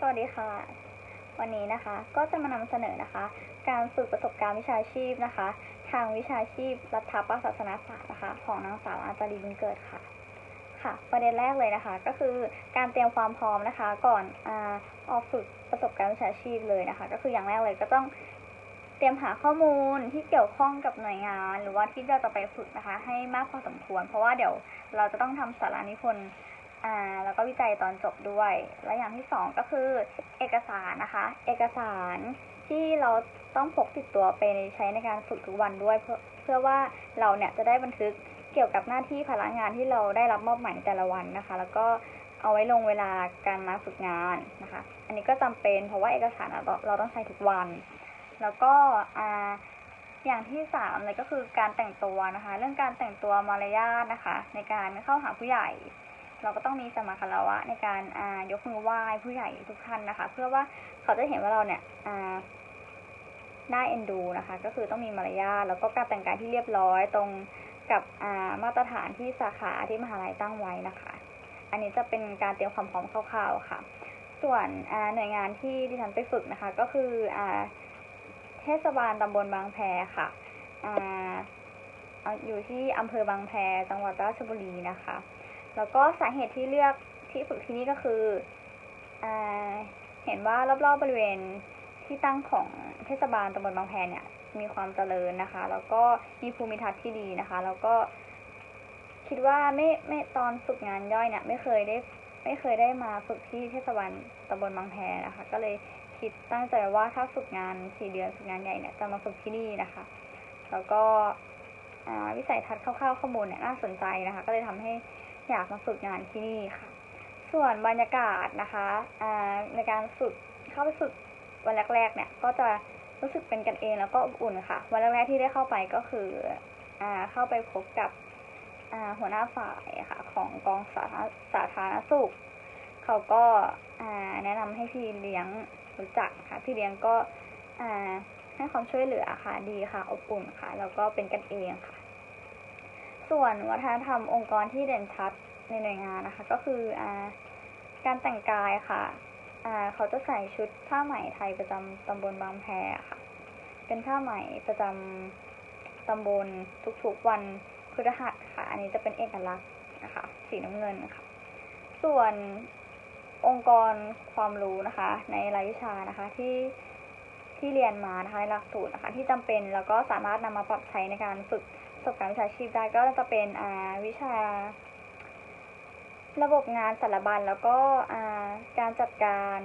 สวัสดีค่ะ วันนี้นะคะก็จะมานำเสนอนะคะ การฝึกประสบการณ์วิชาชีพนะคะ ทางวิชาชีพรัฐประศาสนศาสตร์นะคะ ของนางสาวอาจารีบุญเกิดค่ะ ค่ะ ประเด็นแรกเลยนะคะ ก็คือการเตรียมความพร้อมนะคะ ก่อนอาออกฝึกประสบการณ์วิชาชีพเลยนะคะ ก็คืออย่างแรกเลยก็ต้องเตรียมหาข้อมูลที่เกี่ยวข้องกับหน่วยงาน หรือว่าที่เราจะไปฝึกนะคะ ให้มากพอสมควร เพราะว่าเดี๋ยวเราจะต้องทำสารานิพนธ์ อ่าแล้วก็วิจัยตอนจบด้วย และอย่างที่สองก็คือเอกสารนะคะ เอกสารที่เราต้องพกติดตัวไปใช้ในการฝึกทุกวันด้วย เพื่อเพื่อว่าเราเนี่ยจะได้บันทึกเกี่ยวกับหน้าที่ภาระงานที่เราได้รับมอบหมายในแต่ละวันนะคะ แล้วก็เอาไว้ลงเวลาการมาฝึกงานนะคะ อันนี้ก็จำเป็นเพราะว่าเอกสารเราเราต้องใช้ทุกวัน แล้วก็อ่าอย่างที่สามเลยก็คือการแต่งตัวนะคะ เรื่องการแต่งตัวมารยาทนะคะ ในการเข้าหาผู้ใหญ่ เราก็ต้องมีสมาคารวะในการายกมือไหว้ผู้ใหญ่ทุกท่านนะคะ เพื่อว่าเขาจะเห็นว่าเราเนี่ยอ่าได้เอ็นดูนะคะ ก็คือต้องมีมารยาทแล้วก็การแต่งกายที่เรียบร้อยตรงกับามาตรฐานที่สาขาที่มหาลัยตั้งไว้นะคะ อันนี้จะเป็นการเตรียมความพร้อมคร่าวๆค่ะ ส่วนหน่วยงานที่ดิฉันไปฝึกนะคะ ก็คืออเทศบาลตำบลบางแพค่ะออยู่ที่อำเภอบางแพจังหวัดราชบุรีนะคะแล้วก็สาเหตุที่เลือกที่ฝึกที่นี่ก็คืออเห็นว่ารอบๆบริเวณที่ตั้งของเทศบาลตำบลบางแพเนี่ย มีความเจริญนะคะ แล้วก็มีภูมิทัศน์ที่ดีนะคะ แล้วก็คิดว่าไม่ไม่ตอนฝึกงานย่อยเนี่ย ไม่เคยได้ไม่เคยได้มาฝึกที่เทศบาลตำบลบางแพนะคะ ก็เลยคิดตั้งใจว่าถ้าฝึกงานสี่เดือนฝึกงานใหญ่เนี่ยจะมาฝึกที่นี่นะคะ แล้วก็วิสัยทัศน์คร่าวๆข้อมูลเนี่ยน่าสนใจนะคะ ก็เลยทำให้ อยากมาฝึกงานที่นี่ค่ะ ส่วนบรรยากาศนะคะในการฝึกเข้าไปฝึกวันแรกๆ เนี่ยก็จะรู้สึกเป็นกันเองแล้วก็อบอุ่นค่ะ วันแรกๆที่ได้เข้าไปก็คืออเข้าไปพบกับหัวหน้าฝ่ายค่ะของกองสาธารสาธารณสุข เขาก็าแนะนำให้พี่เลี้ยงรู้จักค่ะ พี่เลี้ยงก็ให้ความช่วยเหลือค่ะดีค่ะ อบอุ่นค่ะ แล้วก็เป็นกันเองค่ะ ส่วนวัฒนธรรมองค์กรที่เด่นชัดในหน่วยงานนะคะ ก็คืออการแต่งกายค่ะเขาจะใส่ชุดผ้าไหมไทยประจำตำบลบางแพค่ะ เป็นผ้าไหมประจำตำบลทุกๆวันพฤหัสค่ะ อันนี้จะเป็นเอกลักษณ์นะคะ สีน้ำเงินค่ะ ส่วนองค์กรความรู้นะคะ ในรายวิชานะคะที่ ที่เรียนมานะคะในหลักสูตรนะคะที่จำเป็นแล้วก็สามารถนำมาปรับใช้ในการฝึกประสบการณ์วิชาชีพได้ก็จะเป็นวิชา ระบบงานสารบัญแล้วก็การจัดการ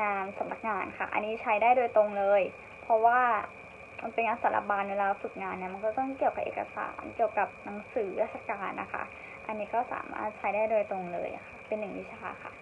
งานสำนักงานค่ะ อันนี้ใช้ได้โดยตรงเลย เพราะว่ามันเป็นงานสารบัญเวลาฝึกงานเนี่ยมันก็ต้องเกี่ยวกับเอกสารเกี่ยวกับหนังสือราชการนะคะ อันนี้ก็สามารถใช้ได้โดยตรงเลยค่ะ เป็นหนึ่งวิชาค่ะ